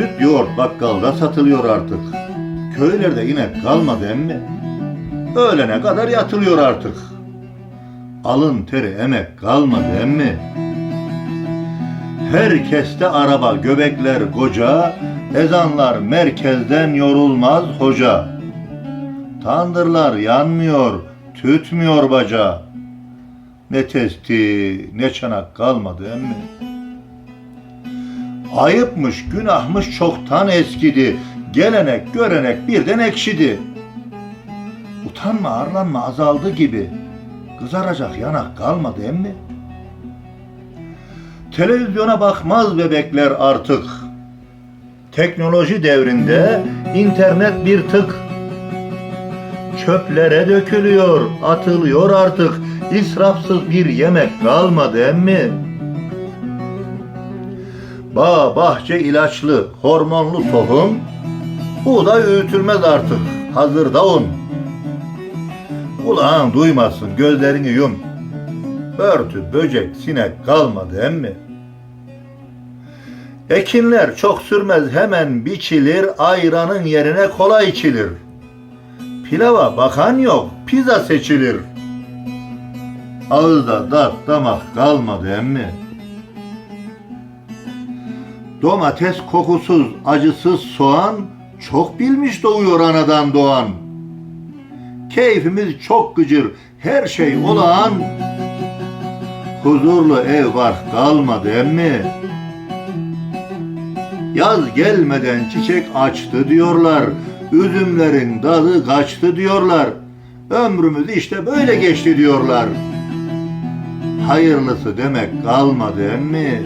Süt yoğurt bakkalda satılıyor artık. Köylerde inek kalmadı emmi. Öğlene kadar yatılıyor artık. Alın teri emek kalmadı emmi. Herkeste araba, göbekler koca, ezanlar merkezden yorulmaz hoca. Tandırlar yanmıyor, tütmüyor baca. Ne testi, ne çanak kalmadı emmi. Ayıpmış, günahmış çoktan eskidi. Gelenek, görenek birden ekşidi. Utanma, arlanma azaldı gibi. Kızaracak yanak kalmadı emmi. Televizyona bakmaz bebekler artık. Teknoloji devrinde internet bir tık. Çöplere dökülüyor, atılıyor artık. İsrafsız bir yemek kalmadı emmi. Bağ, bahçe ilaçlı, hormonlu tohum, buğday öğütülmez artık, hazırda un. Kulağın duymasın, gözlerini yum. Örtü, böcek, sinek kalmadı emmi. Ekinler çok sürmez hemen biçilir, ayranın yerine kola içilir. Pilava bakan yok, pizza seçilir. Ağızda tat damak kalmadı emmi. Domates kokusuz, acısız soğan çok bilmiş doğuyor anadan doğan. Keyfimiz çok gıcır, her şey olağan. Huzurlu ev var kalmadı emmi. Yaz gelmeden çiçek açtı diyorlar. Üzümlerin dalı kaçtı diyorlar. Ömrümüz işte böyle geçti diyorlar. Hayırlısı demek kalmadı emmi.